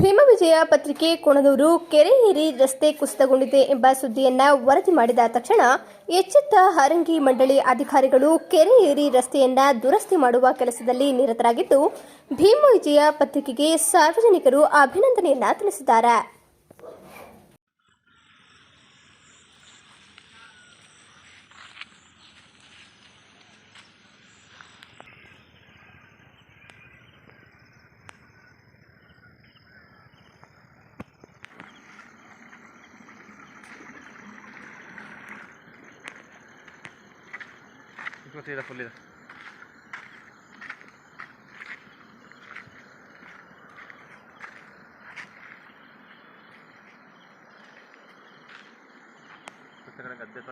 ಭೀಮವಿಜಯ ಪತ್ರಿಕೆ ಕೊಣದೂರು ಕೆರೆ ಏರಿ ರಸ್ತೆ ಕುಸಿತಗೊಂಡಿದೆ ಎಂಬ ಸುದ್ದಿಯನ್ನ ವರದಿ ಮಾಡಿದ ತಕ್ಷಣ ಎಚ್ಚೆತ್ತ ಹಾರಂಗಿ ಮಂಡಳಿ ಅಧಿಕಾರಿಗಳು ಕೆರೆ ಏರಿ ರಸ್ತೆಯನ್ನ ದುರಸ್ತಿ ಮಾಡುವ ಕೆಲಸದಲ್ಲಿ ನಿರತರಾಗಿದ್ದು ಭೀಮ ವಿಜಯ ಪತ್ರಿಕೆಗೆ ಸಾರ್ವಜನಿಕರು ಅಭಿನಂದನೆಯನ್ನ ತಿಳಿಸಿದ್ದಾರೆ. creo que la folida. Esta gran cantidad